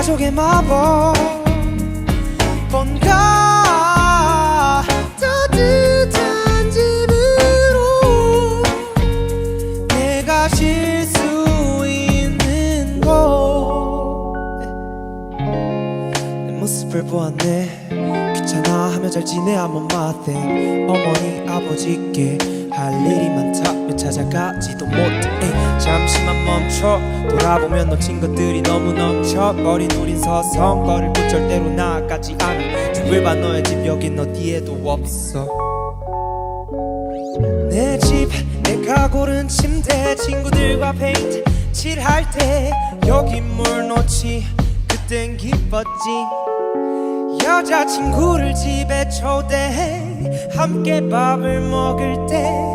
가족의 마법. 뭔가 따뜻한 집으로 내가 쉴 수 있는 곳내 모습을 보았네. 귀찮아 하며 잘 지내 I'm on 어머니 아버지께 할 일이 많다며 찾아가지도 못해. 잠시만 멈춰. 돌아보면 놓친 것들이 너무 넘쳐. 버린 우린 서성거리고 절대로 나아가지 않아 뒤를 봐 너의 집. 여긴 어디에도 없어. 내 집 내가 고른 침대. 친구들과 페인트 칠할 때 여기 뭘 놓지. 그땐 기뻤지. 여자친구를 집에 초대해. 함께 밥을 먹을 때